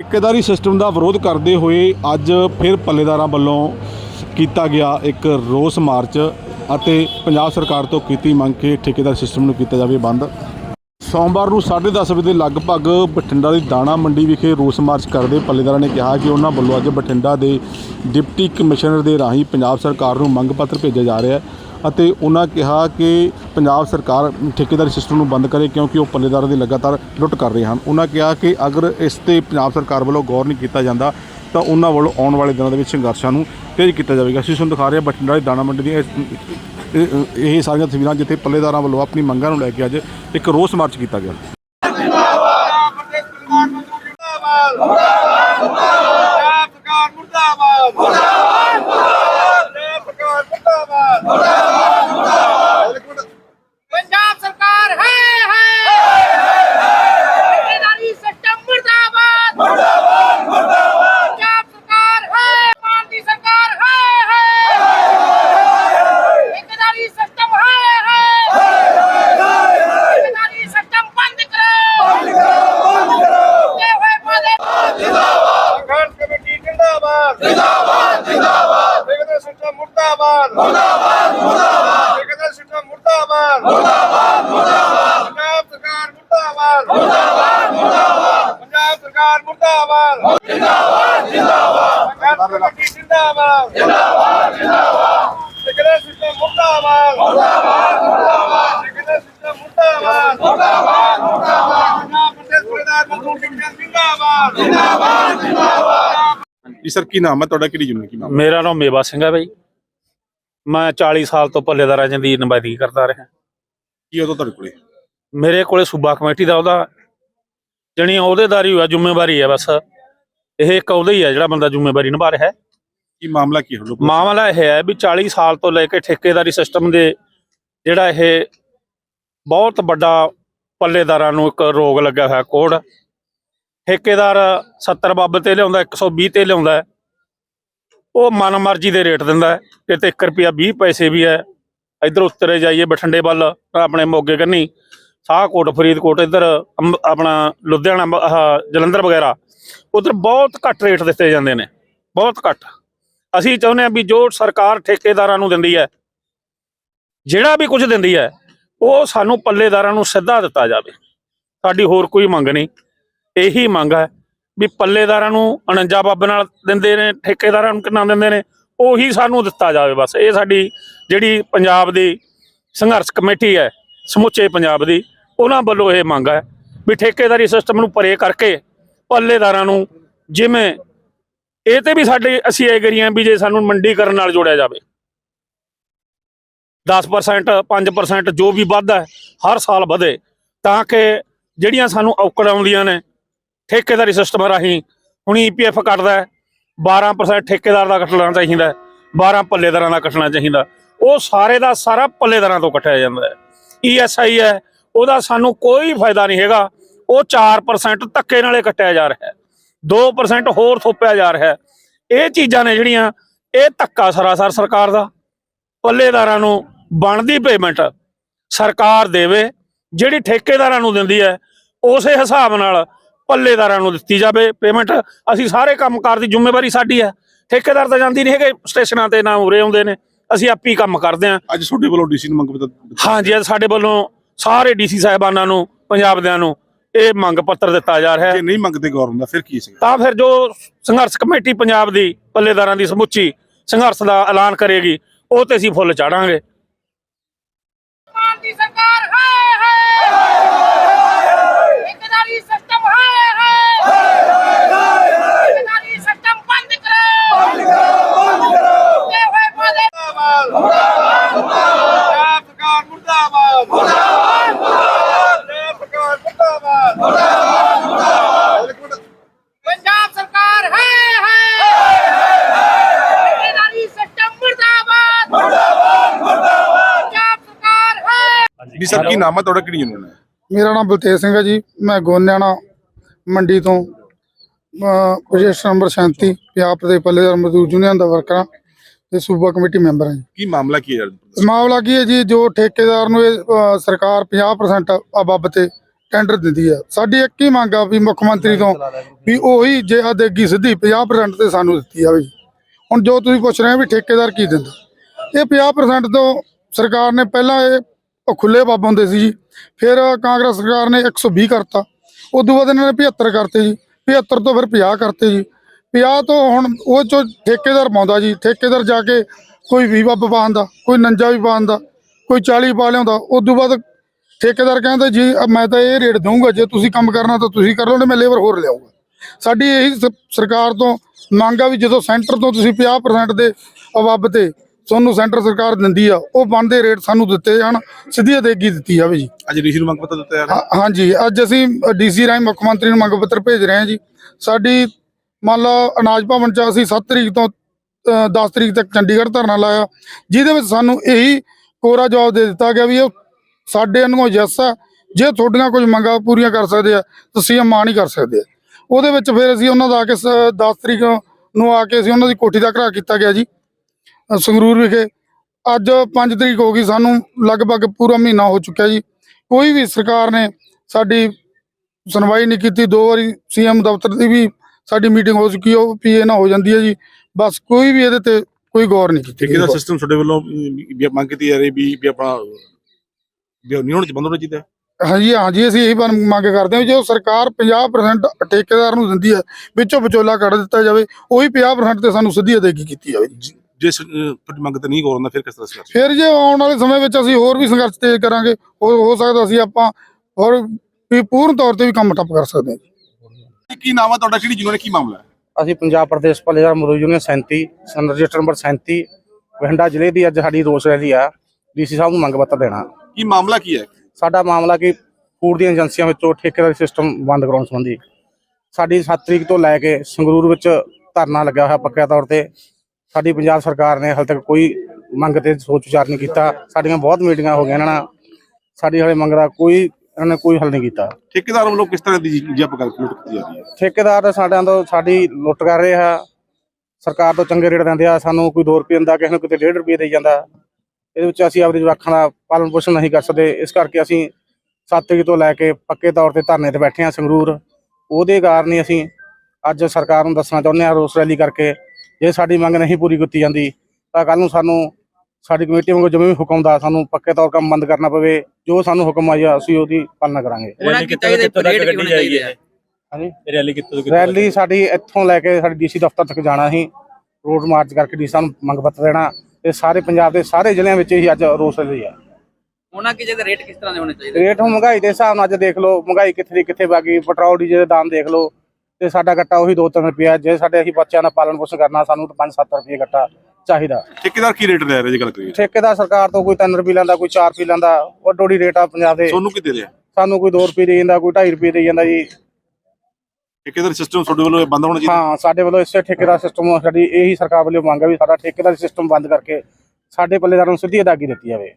ਠੇਕੇਦਾਰੀ system ਦਾ ਵਿਰੋਧ ਕਰਦੇ ਹੋਏ ਅੱਜ ਫਿਰ ਪੱਲੇਦਾਰਾਂ ਵੱਲੋਂ ਕੀਤਾ ਗਿਆ ਇੱਕ ਰੋਸ ਮਾਰਚ ਅਤੇ ਪੰਜਾਬ ਸਰਕਾਰ ਤੋਂ ਕੀਤੀ ਮੰਗ ਕੇ ਠੇਕੇਦਾਰੀ ਸਿਸਟਮ ਨੂੰ ਕੀਤਾ ਜਾਵੇ ਬੰਦ। ਸੋਮਵਾਰ ਨੂੰ 10:30 ਵਜੇ ਦੇ ਲਗਭਗ ਬਠਿੰਡਾ ਦੀ ਦਾਣਾ ਮੰਡੀ ਵਿਖੇ ਰੋਸ ਮਾਰਚ ਕਰਦੇ ਪੱਲੇਦਾਰਾਂ ਨੇ ਕਿਹਾ ਕਿ ਉਹਨਾਂ ਵੱਲੋਂ ਅੱਜ ਬਠਿੰਡਾ ਦੇ ਡਿਪਟੀ ਕਮਿਸ਼ਨਰ ਦੇ ਰਾਹੀਂ ਪੰਜਾਬ ਸਰਕਾਰ ਨੂੰ ਮੰਗ ਪੱਤਰ ਭੇਜਿਆ ਜਾ ਰਿਹਾ ਹੈ। ਅਤੇ ਉਹਨਾਂ ਕਿਹਾ ਕਿ ਪੰਜਾਬ ਸਰਕਾਰ ਠੇਕੇਦਾਰੀ ਸਿਸਟਮ ਨੂੰ ਬੰਦ ਕਰੇ ਕਿਉਂਕਿ ਉਹ ਪੱਲੇਦਾਰਾਂ ਦੀ ਲਗਾਤਾਰ ਲੁੱਟ ਕਰ ਰਹੇ ਹਨ। ਉਹਨਾਂ ਕਿਹਾ ਕਿ ਅਗਰ ਇਸ ਤੇ ਪੰਜਾਬ ਸਰਕਾਰ ਵੱਲੋਂ ਗੌਰ ਨਹੀਂ ਕੀਤਾ ਜਾਂਦਾ, ਤਾਂ ਉਹਨਾਂ ਵੱਲੋਂ ਆਉਣ ਵਾਲੇ ਦਿਨਾਂ ਦੇ ਵਿੱਚ ਸੰਘਰਸ਼ਾਂ ਨੂੰ ਤੇਜ਼ ਕੀਤਾ ਜਾਵੇਗਾ। ਅਸੀਂ ਤੁਹਾਨੂੰ ਦਿਖਾ ਰਹੇ ਹਾਂ ਬਠਿੰਡਾ ਦੀ ਦਾਣਾ ਮੰਡੀ ਦੀਆਂ ਇਹ- ਸਾਰੀਆਂ ਤਸਵੀਰਾਂ ਜਿੱਥੇ ਪੱਲੇਦਾਰਾਂ ਵੱਲੋਂ ਆਪਣੀ ਮੰਗਾਂ ਨੂੰ ਲੈ ਕੇ ਅੱਜ ਇੱਕ ਰੋਸ ਮਾਰਚ ਕੀਤਾ ਗਿਆ। ਪੰਜਾਬ ਸਰਕਾਰ ਮੁਰਦਾਬਾਦ ਮੁਰਦਾਬਾਦ ਪੰਜਾਬ ਸਰਕਾਰ ਮੁਰਦਾਬਾਦ ਪੰਜਾਬ ਸਰਕਾਰ ਹੈ ਹੈ ਠੇਕੇਦਾਰੀ ਸਿਸਟਮ ਮੁਰਦਾਬਾਦ ਮੁਰਦਾਬਾਦ ਮੁਰਦਾਬਾਦ ਪੰਜਾਬ ਸਰਕਾਰ ਹੈ ਮਾਨ ਦੀ ਸਰਕਾਰ ਹੈ ਹੈ ਠੇਕੇਦਾਰੀ ਸਿਸਟਮ ਹੈ ਹੈ ਠੇਕੇਦਾਰੀ ਸਿਸਟਮ ਬੰਦ ਕਰੋ ਬੰਦ ਕਰੋ ਬੰਦ ਕਰੋ ਇਹ ਹੋਏ ਵਾਦੇ ਸੰਘਰਸ਼ ਕਮੇਟੀ ਜਿੰਦਾਬਾਦ ਜਿੰਦਾਬਾਦ ਜਿੰਦਾਬਾਦ ਠੇਕੇਦਾਰ ਸਿਸਟਮ ਮੁਰਦਾਬਾਦ। ਮੁਰਦਾਬਾਦ ਮੁਰਦਾਬਾਦ। ਠੇਕੇਦਾਰ ਸਿਸਟਮ ਮੁਰਦਾਬਾਦ। ਮੁਰਦਾਬਾਦ ਮੁਰਦਾਬਾਦ। ਪੰਜਾਬ ਸਰਕਾਰ ਮੁਰਦਾਬਾਦ। ਮੁਰਦਾਬਾਦ ਮੁਰਦਾਬਾਦ। ਪੰਜਾਬ ਸਰਕਾਰ ਮੁਰਦਾਬਾਦ। ਜਿੰਦਾਬਾਦ ਜਿੰਦਾਬਾਦ। ਕਮੇਟੀ ਜਿੰਦਾਬਾਦ। ਜਿੰਦਾਬਾਦ ਜਿੰਦਾਬਾਦ। ਠੇਕੇਦਾਰ ਸਿਸਟਮ ਮੁਰਦਾਬਾਦ। ਮੁਰਦਾਬਾਦ ਮੁਰਦਾਬਾਦ। ਠੇਕੇਦਾਰ ਸਿਸਟਮ ਮੁਰਦਾਬਾਦ। ਮੁਰਦਾਬਾਦ ਮੁਰਦਾਬਾਦ। ਪੰਜਾਬ ਪ੍ਰਦੇਸ਼ ਪ੍ਰਧਾਨ ਮੰਤਰੀ ਜਿੰਦਾਬਾਦ। ਜਿੰਦਾਬਾਦ ਜਿੰਦਾਬਾਦ। ਜੀ ਸਰ ਕੀ ਨਾਮ ਹੈ? ਤੁਹਾਡਾ ਕਿਹੜੀ ਕੀ ਨਾਮ ਮੇਰਾ ਨਾਮ ਮੇਵਾ ਸਿੰਘ ਹੈ ਬਈ। ਮੈਂ 40 ਸਾਲ ਤੋਂ ਪੱਲੇਦਾਰਾਂ ਦੀ ਨੁਮਾਇੰਦਗੀ ਕਰਦਾ ਰਿਹਾ। ਕੀ ਉਦੋਂ ਤੁਹਾਡੇ ਕੋਲੇ? ਮੇਰੇ ਕੋਲੇ ਸੂਬਾ ਕਮੇਟੀ ਦਾ ਉਹਦਾ ਜਣੀ ਅਹੁਦੇਦਾਰੀ ਹੋਇਆ ਜ਼ਿੰਮੇਵਾਰੀ ਹੈ ਬਸ। ਇਹ ਇੱਕ ਉਹਦਾ ਹੀ ਹੈ ਜਿਹੜਾ ਬੰਦਾ ਜ਼ਿੰਮੇਵਾਰੀ ਨਿਭਾ ਰਿਹਾ। ਹੈ ਕੀ ਮਾਮਲਾ ਕੀ ਹੈ ਲੋਕ ਮਾਮਲਾ ਇਹ ਹੈ ਵੀ 40 ਸਾਲ ਤੋਂ ਲੈ ਕੇ ਠੇਕੇਦਾਰੀ ਸਿਸਟਮ ਦੇ ਜਿਹੜਾ ਇਹ ਬਹੁਤ ਵੱਡਾ ਪੱਲੇਦਾਰਾਂ ਨੂੰ ਇੱਕ ਰੋਗ ਲੱਗਿਆ ਹੋਇਆ ਕੋਡ ਠੇਕੇਦਾਰ 70 ਬੱਬ ਤੇ ਲਿਆਉਂਦਾ 120 ਤੇ ਲਿਆਉਂਦਾ। ਉਹ ਮਨਮਰਜ਼ੀ ਦੇ ਰੇਟ ਦਿੰਦਾ ਹੈ। ਕਿਤੇ 1 ਰੁਪਿਆ 20 ਪੈਸੇ ਵੀ ਹੈ। ਇਧਰ ਉੱਤਰੇ ਜਾਈਏ ਬਠਿੰਡੇ ਵੱਲ, ਆਪਣੇ ਮੋਗੇ ਕੰਨੀ ਸ਼ਾਹਕੋਟ ਫਰੀਦਕੋਟ, ਇਧਰ ਆਪਣਾ ਲੁਧਿਆਣਾ ਜਲੰਧਰ ਵਗੈਰਾ, ਉਧਰ ਬਹੁਤ ਘੱਟ ਰੇਟ ਦਿੱਤੇ ਜਾਂਦੇ ਨੇ। ਬਹੁਤ ਘੱਟ। ਅਸੀਂ ਚਾਹੁੰਦੇ ਹਾਂ ਵੀ ਜੋ ਸਰਕਾਰ ਠੇਕੇਦਾਰਾਂ ਨੂੰ ਦਿੰਦੀ ਹੈ, ਜਿਹੜਾ ਵੀ ਕੁਝ ਦਿੰਦੀ ਹੈ, ਉਹ ਸਾਨੂੰ ਪੱਲੇਦਾਰਾਂ ਨੂੰ ਸਿੱਧਾ ਦਿੱਤਾ ਜਾਵੇ। ਸਾਡੀ ਹੋਰ ਕੋਈ ਮੰਗ ਨਹੀਂ। ਇਹੀ ਮੰਗ ਹੈ ਵੀ ਪੱਲੇਦਾਰਾਂ ਨੂੰ 49 ਬੱਬ ਨਾਲ ਦਿੰਦੇ ਨੇ, ਠੇਕੇਦਾਰਾਂ ਨੂੰ ਕਿੰਨਾ ਦਿੰਦੇ ਨੇ, ਉਹੀ ਸਾਨੂੰ ਦਿੱਤਾ ਜਾਵੇ ਬਸ। ਇਹ ਸਾਡੀ ਜਿਹੜੀ ਪੰਜਾਬ ਦੀ ਸੰਘਰਸ਼ ਕਮੇਟੀ ਹੈ, ਸਮੁੱਚੇ ਪੰਜਾਬ ਦੀ, ਉਹਨਾਂ ਵੱਲੋਂ ਇਹ ਮੰਗ ਹੈ ਵੀ ਠੇਕੇਦਾਰੀ ਸਿਸਟਮ ਨੂੰ ਪਰੇ ਕਰਕੇ ਪੱਲੇਦਾਰਾਂ ਨੂੰ ਜਿਵੇਂ ਇਹ ਤੇ ਵੀ ਸਾਡੇ ਅਸੀਂ ਇਹ ਕਰੀਆਂ ਵੀ ਜੇ ਸਾਨੂੰ ਮੰਡੀਕਰਨ ਨਾਲ ਜੋੜਿਆ ਜਾਵੇ। 10% 5% ਜੋ ਵੀ ਵੱਧਦਾ ਹਰ ਸਾਲ ਵਧੇ, ਤਾਂ ਕਿ ਜਿਹੜੀਆਂ ਸਾਨੂੰ ਔਕੜ ਆਉਂਦੀਆਂ ਨੇ ਠੇਕੇਦਾਰੀ ਸਿਸਟਮ ਰਾਹੀਂ ਹੁਣ ਈਪੀਐਫ ਕੱਟਦਾ ਹੈ 12% ਠੇਕੇਦਾਰ ਦਾ ਕੱਟਣਾ ਚਾਹੀਦਾ ਹੈ, 12 ਪੱਲੇਦਾਰਾਂ ਦਾ ਕੱਟਣਾ ਚਾਹੀਦਾ ਉਹ ਸਾਰੇ ਦਾ ਸਾਰਾ ਪੱਲੇਦਾਰਾਂ ਤੋਂ ਕੱਟਿਆ ਜਾਂਦਾ ਹੈ। ਈਐਸਆਈ ਹੈ ਉਹਦਾ ਸਾਨੂੰ ਕੋਈ ਫਾਇਦਾ ਨਹੀਂ ਹੈਗਾ। ਉਹ 4% ਧੱਕੇ ਨਾਲੇ ਕੱਟਿਆ ਜਾ ਰਿਹਾ ਹੈ। 2% ਹੋਰ ਥੋਪਿਆ ਜਾ ਰਿਹਾ ਹੈ। ਇਹ ਚੀਜ਼ਾਂ ਨੇ ਜਿਹੜੀਆਂ ਇਹ ਧੱਕਾ ਸਰਾਸਰ ਸਰਕਾਰ ਦਾ। ਪੱਲੇਦਾਰਾਂ ਨੂੰ ਬਣਦੀ ਪੇਮੈਂਟ ਸਰਕਾਰ ਦੇਵੇ ਜਿਹੜੀ ਠੇਕੇਦਾਰਾਂ ਨੂੰ ਦਿੰਦੀ ਹੈ ਉਸੇ ਹਿਸਾਬ ਨਾਲ ਪੱਲੇਦਾਰਾਂ ਨੂੰ ਦਿੱਤੀ ਜਾਵੇ ਪੇਮੈਂਟ ਅਸੀਂ ਸਾਰੇ ਕੰਮਕਾਰ ਦੀ ਜ਼ਿੰਮੇਵਾਰੀ ਸਾਡੀ ਹੈ। ਠੇਕੇਦਾਰ ਤਾਂ ਜਾਂਦੀ ਨਹੀਂ ਹੈਗੇ ਸਟੇਸ਼ਨਾਂ ਤੇ ਨਾ ਉਰੇ ਆਉਂਦੇ ਨੇ। ਅਸੀਂ ਆਪੀ ਕੰਮ ਕਰਦੇ ਹਾਂ। ਅੱਜ ਤੁਹਾਡੇ ਵੱਲੋਂ ਡੀਸੀ ਨੂੰ ਮੰਗ ਪੱਤਰ ਹਾਂਜੀ ਅੱਜ ਸਾਡੇ ਵੱਲੋਂ ਸਾਰੇ ਡੀਸੀ ਸਾਹਿਬਾਨਾਂ ਨੂੰ ਪੰਜਾਬ ਦਿਆਂ ਨੂੰ ਇਹ ਮੰਗ ਪੱਤਰ ਦਿੱਤਾ ਜਾ ਰਿਹਾ ਹੈ। ਜੇ ਨਹੀਂ ਮੰਗਦੇ ਗੌਰ ਹੁੰਦਾ ਫਿਰ ਕੀ ਸੀਗਾ? ਤਾਂ ਫਿਰ ਜੋ ਸੰਘਰਸ਼ ਕਮੇਟੀ ਪੰਜਾਬ ਦੀ ਪੱਲੇਦਾਰਾਂ ਦੀ ਸਮੁੱਚੀ ਸੰਘਰਸ਼ ਦਾ ਐਲਾਨ ਕਰੇਗੀ ਉਹ ਤੇ ਅਸੀਂ ਫੁੱਲ ਚਾੜਾਂਗੇ। ਦੀ ਸਰਕਾਰ ਠੇਕੇਦਾਰੀ ਸਿਸਟਮ ਹੈ ਹੈ ਠੇਕੇਦਾਰੀ ਸਿਸਟਮ ਬੰਦ ਕਰੋ ਬੰਦ ਕਰੋ ਬੰਦ ਕਰੋ ਇਹ ਹੋਏ ਵਾਦੇ ਮੁਰਦਾਬਾਦ ਮੁਰਦਾਬਾਦ ਪੰਜਾਬ ਸਰਕਾਰ ਮੁਰਦਾਬਾਦ ਮੁਰਦਾਬਾਦ ਮੁਰਦਾਬਾਦ ਪੰਜਾਬ ਸਰਕਾਰ ਮੁਰਦਾਬਾਦ ਮੁਰਦਾਬਾਦ ਮੁਰਦਾਬਾਦ ਪੰਜਾਬ ਸਰਕਾਰ ਹੈ ਹੈ ਠੇਕੇਦਾਰੀ ਸਿਸਟਮ ਮੁਰਦਾਬਾਦ ਮੁਰਦਾਬਾਦ ਮੁਰਦਾਬਾਦ ਪੰਜਾਬ ਸਰਕਾਰ ਹੈ ਜੀ ਸਰ ਕੀ ਨਾਮ ਹੈ ਤੁਹਾਡਾ ਕਿਹੜੀ ਯੂਨੀਅਨ ਹੈ ਮੇਰਾ ਨਾਮ ਬਲਤੇਜ ਸਿੰਘ ਹੈ ਜੀ ਮੈਂ ਗੋਨਿਆਣਾ ਮੰਡੀ ਤੋਂ ਪੋਜੀਸ਼ਨ ਨੰਬਰ 37 ਪੰਜਾਬ ਦੇ ਪੱਲੇਦਾਰ ਮਜ਼ਦੂਰ ਯੂਨੀਅਨ ਦਾ ਵਰਕਰ ਹਾਂ ਤੇ ਸੂਬਾ ਕਮੇਟੀ ਮੈਂਬਰ ਹਾਂ ਜੀ। ਕੀ ਮਾਮਲਾ ਕੀ ਹੈ ਮਾਮਲਾ ਕੀ ਹੈ ਜੀ ਜੋ ਠੇਕੇਦਾਰ ਨੂੰ ਇਹ ਸਰਕਾਰ 50% ਅਬੱਬ ਤੇ ਟੈਂਡਰ ਦਿੰਦੀ ਆ ਸਾਡੀ ਇੱਕ ਹੀ ਮੰਗ ਆ ਵੀ ਮੁੱਖ ਮੰਤਰੀ ਤੋਂ ਵੀ ਉਹੀ ਜੇ ਅਦੇਗੀ ਸਿੱਧੀ 50% ਤੇ ਸਾਨੂੰ ਦਿੱਤੀ ਜਾਵੇ। ਹੁਣ ਜੋ ਤੁਸੀਂ ਪੁੱਛ ਰਹੇ ਹੋ ਵੀ ਠੇਕੇਦਾਰ ਕੀ ਦਿੰਦਾ। ਇਹ 50% ਤੋਂ ਸਰਕਾਰ ਨੇ ਪਹਿਲਾਂ ਇਹ ਉਹ ਖੁੱਲੇ ਬੱਬ ਹੁੰਦੇ ਸੀ ਜੀ। ਫਿਰ ਕਾਂਗਰਸ ਸਰਕਾਰ ਨੇ 120 ਕਰਤਾ। ਉਦੋਂ ਬਾਅਦ ਇਹਨਾਂ ਨੇ 75 ਕਰਤੇ ਜੀ। 75 ਤੋਂ ਫਿਰ 50 ਕਰਤੇ ਜੀ। 50 ਤੋਂ ਹੁਣ ਉਹ ਚੋਂ ਠੇਕੇਦਾਰ ਪਾਉਂਦਾ ਜੀ। ਠੇਕੇਦਾਰ ਜਾ ਕੇ ਕੋਈ 20 ਬੱਬ ਪਾਉਂਦਾ, ਕੋਈ 49 ਵੀ ਪਾਉਂਦਾ, ਕੋਈ 40 ਪਾ ਲਿਆਉਂਦਾ। ਉਦੋਂ ਬਾਅਦ ਠੇਕੇਦਾਰ ਕਹਿੰਦਾ ਜੀ ਮੈਂ ਤਾਂ ਇਹ ਰੇਟ ਦਊਂਗਾ। ਜੇ ਤੁਸੀਂ ਕੰਮ ਕਰਨਾ ਤਾਂ ਤੁਸੀਂ ਕਰ ਲਓ, ਨਹੀਂ ਮੈਂ ਲੇਬਰ ਹੋਰ ਲਿਆਉਂਗਾ ਸਾਡੀ ਇਹੀ ਸ- ਸਰਕਾਰ ਤੋਂ ਮੰਗ ਆ ਵੀ ਜਦੋਂ ਸੈਂਟਰ ਤੋਂ ਤੁਸੀਂ 50% ਦੇ ਅਬੱਬ ਤੇ ਤੁਹਾਨੂੰ ਸੈਂਟਰ ਸਰਕਾਰ ਦਿੰਦੀ ਆ ਉਹ ਬਣਦੇ ਰੇਟ ਸਾਨੂੰ ਦਿੱਤੇ ਜਾਣ ਸਿੱਧੀ ਅਦੇਗੀ ਦਿੱਤੀ ਜਾਵੇ ਜੀ। ਅੱਜ ਡੀਸੀ ਨੂੰ ਮੰਗ ਪੱਤਰ ਦਿੱਤਾ ਜਾ ਰਿਹਾ। ਹਾਂਜੀ ਅੱਜ ਅਸੀਂ ਡੀਸੀ ਰਾਹੀਂ ਮੁੱਖ ਮੰਤਰੀ ਨੂੰ ਮੰਗ ਪੱਤਰ ਭੇਜ ਰਹੇ ਹਾਂ ਜੀ। ਸਾਡੀ ਮੰਨ ਲਓ ਅਨਾਜ ਭਵਨ ਚ ਅਸੀਂ 7 ਤਰੀਕ ਤੋਂ ਅ, 10 ਤਰੀਕ ਤੱਕ ਚੰਡੀਗੜ੍ਹ ਧਰਨਾ ਲਾਇਆ। ਜਿਹਦੇ ਵਿੱਚ ਸਾਨੂੰ ਇਹੀ ਕੋਰਾ ਜਵਾਬ ਦੇ ਦਿੱਤਾ ਗਿਆ ਵੀ ਇਹ ਸਾਡੇ ਅਨੁਭਵ ਯੈਸ ਆ। ਜੇ ਤੁਹਾਡੀਆਂ ਕੁਝ ਮੰਗਾਂ ਪੂਰੀਆਂ ਕਰ ਸਕਦੇ ਆ ਤਾਂ ਸੀਐਮ ਮਾਨ ਹੀ ਕਰ ਸਕਦੇ। ਉਹਦੇ ਵਿੱਚ ਫਿਰ ਅਸੀਂ ਉਹਨਾਂ ਦਾ ਆ ਕੇ 10 ਤਰੀਕ ਨੂੰ ਆ ਕੇ ਅਸੀਂ ਉਹਨਾਂ ਦੀ ਕੋਠੀ ਦਾ ਘਰਾ ਕੀਤਾ ਗਿਆ ਜੀ। ਸੰਗਰੂਰ ਵਿਖੇ। ਅੱਜ 5 ਤਰੀਕ ਹੋ ਗਈ ਸਾਨੂੰ ਲਗਭਗ ਪੂਰਾ ਮਹੀਨਾ ਹੋ ਚੁੱਕਿਆ ਜੀ। ਕੋਈ ਵੀ ਸਰਕਾਰ ਨੇ ਸਾਡੀ ਸੁਣਵਾਈ ਨਹੀਂ ਕੀਤੀ ਦੋ ਵਾਰੀ ਸੀਐਮ ਦਫ਼ਤਰ ਦੀ ਵੀ ਸਾਡੀ ਮੀਟਿੰਗ ਹੋ ਚੁੱਕੀ ਉਹ ਪੀਏ ਨਾਲ ਹੋ ਜਾਂਦੀ ਹੈ ਜੀ। ਬਸ ਕੋਈ ਵੀ ਇਹਦੇ ਤੇ ਕੋਈ ਗੌਰ ਨਹੀਂ ਕੀਤੀ। ਠੇਕੇਦਾਰ ਸਿਸਟਮ ਤੁਹਾਡੇ ਵੱਲੋਂ ਵੀ ਮੰਗ ਕੀਤੀ ਜਾ ਰਹੀ ਵੀ ਵੀ ਆਪਣਾ ਵੀ ਨਹੀਂ ਹੋਣਾ ਬੰਦ ਹੋਣਾ ਚਾਹੀਦਾ? ਹੈ। ਹਾਂਜੀ ਹਾਂਜੀ ਅਸੀਂ ਇਹੀ ਮੰਗ ਕਰਦੇ ਹਾਂ ਜੋ ਸਰਕਾਰ 50% ਠੇਕੇਦਾਰ ਨੂੰ ਦਿੰਦੀ ਹੈ ਵਿੱਚੋਂ ਵਿਚੋਲਾ ਕੱਢ ਦਿੱਤਾ ਜਾਵੇ ਉਹੀ 50% ਤੇ ਸਾਨੂੰ ਸਿੱਧੀ ਅਦਾਇਗੀ ਕੀਤੀ ਜਾਵੇ। ਜੇ ਤੁਹਾਡੀ ਮੰਗ ਤੇ ਨਹੀਂ ਗੌਰ ਹੁੰਦਾ ਫਿਰ ਕਿਸ ਤਰ੍ਹਾਂ ਸੰਘਰਸ਼? ਫਿਰ ਜੇ ਆਉਣ ਵਾਲੇ ਸਮੇਂ ਵਿੱਚ ਅਸੀਂ ਹੋਰ ਵੀ ਸੰਘਰਸ਼ ਤੇਜ਼ ਕਰਾਂਗੇ ਹੋ ਹੋ ਸਕਦਾ ਅਸੀਂ ਆਪਾਂ ਹੋਰ ਵੀ ਪੂਰਨ ਤੌਰ ਤੇ ਵੀ ਕੰਮ ਠੱਪ ਕਰ ਸਕਦੇ ਹਾਂ ਕੀ ਨਾਮ ਆ ਤੁਹਾਡਾ? ਕਿਹੜੀ ਜਿਨ੍ਹਾਂ ਨੇ ਕੀ ਮਾਮਲਾ ਹੈ? ਅਸੀਂ ਪੰਜਾਬ ਪ੍ਰਦੇਸ਼ ਪੱਲੇਦਾਰ ਮਜ਼ਦੂਰ ਯੂਨੀਅਨ 37 ਸਨ ਰਜਿਸਟਰ ਨੰਬਰ 37 ਬਠਿੰਡਾ ਜ਼ਿਲ੍ਹੇ ਦੀ ਅੱਜ ਸਾਡੀ ਰੋਸ ਰੈਲੀ ਆ। ਡੀਸੀ ਸਾਹਿਬ ਨੂੰ ਮੰਗ ਪੱਤਰ ਦੇਣਾ। ਕੀ ਮਾਮਲਾ ਕੀ ਹੈ? ਸਾਡਾ ਮਾਮਲਾ ਕਿ ਫੂਡ ਦੀਆਂ ਏਜੰਸੀਆਂ ਵਿੱਚੋਂ ਠੇਕੇਦਾਰੀ ਸਿਸਟਮ ਬੰਦ ਕਰਾਉਣ ਸੰਬੰਧੀ ਸਾਡੀ 7 ਤਰੀਕ ਤੋਂ ਲੈ ਕੇ ਸੰਗਰੂਰ ਵਿੱਚ ਧਰਨਾ ਲੱਗਿਆ ਹੋਇਆ ਪੱਕਿਆ ਤੌਰ ਤੇ। ਸਾਡੀ ਪੰਜਾਬ ਸਰਕਾਰ ਨੇ ਹਾਲੇ ਤੱਕ ਕੋਈ ਮੰਗ ਤੇ ਸੋਚ ਵਿਚਾਰ ਨਹੀਂ ਕੀਤਾ। ਸਾਡੀਆਂ ਬਹੁਤ ਮੀਟਿੰਗਾਂ ਹੋ ਗਈਆਂ ਇਹਨਾਂ ਨਾਲ ਸਾਡੀ ਹਾਲੇ ਮੰਗ ਦਾ ਕੋਈ ਇਹਨਾਂ ਨੇ ਕੋਈ ਹੱਲ ਨਹੀਂ ਕੀਤਾ। ਠੇਕੇਦਾਰ ਵੱਲੋਂ ਕਿਸ ਤਰ੍ਹਾਂ ਦੀ ਜੀ ਆਪਾਂ ਗੱਲ ਕੀਤੀ ਜਾ ਰਹੀ ਹੈ? ਠੇਕੇਦਾਰ ਤਾਂ ਸਾਡਿਆਂ ਤੋਂ ਸਾਡੀ ਲੁੱਟ ਕਰ ਰਹੇ। ਆ ਸਰਕਾਰ ਤੋਂ ਚੰਗੇ ਰੇਟ ਦਿੰਦੇ ਆ। ਸਾਨੂੰ ਕੋਈ 2 ਰੁਪਏ ਦਿੰਦਾ ਕਿਸੇ ਨੂੰ ਕਿਤੇ 1.5 ਰੁਪਏ ਦੇਈ ਜਾਂਦਾ। ਇਹਦੇ ਵਿੱਚ ਅਸੀਂ ਆਪਦੇ ਜਵਾਕਾਂ ਦਾ ਪਾਲਣ ਪੋਸ਼ਣ ਨਹੀਂ ਕਰ ਸਕਦੇ। ਇਸ ਕਰਕੇ ਅਸੀਂ 7 ਤਰੀਕ ਤੋਂ ਲੈ ਕੇ ਪੱਕੇ ਤੌਰ ਤੇ ਧਰਨੇ ਤੇ ਬੈਠੇ ਆ ਸੰਗਰੂਰ। ਉਹਦੇ ਕਾਰਨ ਹੀ ਅਸੀਂ ਅੱਜ ਸਰਕਾਰ ਨੂੰ ਦੱਸਣਾ ਚਾਹੁੰਦੇ ਆ ਰੋਸ ਰੈਲੀ ਕਰਕੇ ਜੇ ਸਾਡੀ ਮੰਗ ਨਹੀਂ ਪੂਰੀ ਕੀਤੀ ਜਾਂਦੀ ਤਾਂ ਕੱਲ ਨੂੰ ਸਾਨੂੰ ਸਾਡੀ ਕਮੇਟੀ ਵਾਂਗੂ ਜਿਵੇਂ ਵੀ ਹੁਕਮ ਦਾ ਸਾਨੂੰ ਪੱਕੇ ਤੌਰ ਕੰਮ ਬੰਦ ਕਰਨਾ ਪਵੇ ਜੋ ਸਾਨੂੰ ਹੁਕਮ ਆਇਆ ਅਸੀਂ ਉਹਦੀ ਪਾਲਣਾ ਕਰਾਂਗੇ। ਹੈ? ਹਾਂਜੀ। ਰੈਲੀ ਕਿੱਥੋਂ ਰੈਲੀ ਸਾਡੀ ਇੱਥੋਂ ਲੈ ਕੇ ਸਾਡੀ ਡੀਸੀ ਦਫ਼ਤਰ ਤੱਕ ਜਾਣਾ ਸੀ। ਰੋਡ ਮਾਰਚ ਕਰਕੇ ਡੀਸੀ ਨੂੰ ਮੰਗ ਪੱਤਰ ਦੇਣਾ ਤੇ ਸਾਰੇ ਪੰਜਾਬ ਦੇ ਸਾਰੇ ਜ਼ਿਲ੍ਹਿਆਂ ਵਿੱਚ ਹੀ ਅੱਜ ਰੋਸ ਰੈਲੀ ਆ ਉਹਨਾਂ ਕੀ ਜਗ੍ਹਾ ਰੇਟ ਕਿਸ ਤਰ੍ਹਾਂ ਦੇ ਹੋਣੇ ਚਾਹੀਦੇ? ਰੇਟ ਹੁਣ ਮਹਿੰਗਾਈ ਦੇ ਹਿਸਾਬ ਨਾਲ ਅੱਜ ਦੇਖ ਲਓ ਮਹਿੰਗਾਈ ਕਿੱਥੇ ਦੀ ਕਿੱਥੇ ਬਾਗੀ ਪੈਟਰੋਲ ਡੀਜ਼ਲ ਦੇ ਦਾਮ ਦੇਖ ਲਓ। ਤੇ ਸਾਡਾ ਗੱਟਾ ਉਹੀ 2-3 ਰੁਪਿਆ ਜੇ ਸਾਡੇ ਅਸੀਂ ਬੱਚਿਆਂ ਦਾ ਪਾਲਣ ਪੋਸ਼ਣ ਕਰਨਾ ਸਾਨੂੰ ਤਾਂ 5-7 ਰੁਪਏ ਗੱਟਾ ਚਾਹੀਦਾ। ਠੇਕੇਦਾਰ ਕੀ ਰੇਟ ਲੈ ਰਿਹਾ ਜੀ ਗੱਲ ਕਰੀਏ ਠੇਕੇਦਾਰ ਸਰਕਾਰ ਤੋਂ ਕੋਈ 3 ਰੁਪਏ ਲੈਂਦਾ ਕੋਈ 4 ਰੁਪਏ ਲੈਂਦਾ ਉਹ ਡੋੜੀ ਰੇਟ ਆ ਪੰਜਾਬ ਦੇ। ਤੁਹਾਨੂੰ ਕੀ ਦੇ ਰਿਹਾ? ਸਾਨੂੰ ਕੋਈ 2 ਰੁਪਏ ਦੇ ਜਾਂਦਾ ਕੋਈ 2.5 ਰੁਪਏ ਦੇ ਜਾਂਦਾ ਜੀ। ਠੇਕੇਦਾਰ ਸਿਸਟਮ ਤੁਹਾਡੇ ਵੱਲੋਂ ਬੰਦ ਹੋਣਾ ਚਾਹੀਦਾ? ਹਾਂ ਸਾਡੇ ਵੱਲੋਂ ਇਸੇ ਠੇਕੇਦਾਰ ਸਿਸਟਮ ਸਾਡੀ ਇਹੀ ਸਰਕਾਰ ਵੱਲੋਂ ਮੰਗ ਹੈ ਵੀ ਸਾਡਾ ਠੇਕੇਦਾਰ ਸਿਸਟਮ ਬੰਦ ਕਰਕੇ ਸਾਡੇ ਪੱਲੇਦਾਰਾਂ ਨੂੰ ਸਿੱਧੀ ਅਦਾਗੀ ਦਿੱਤੀ ਜਾਵੇ।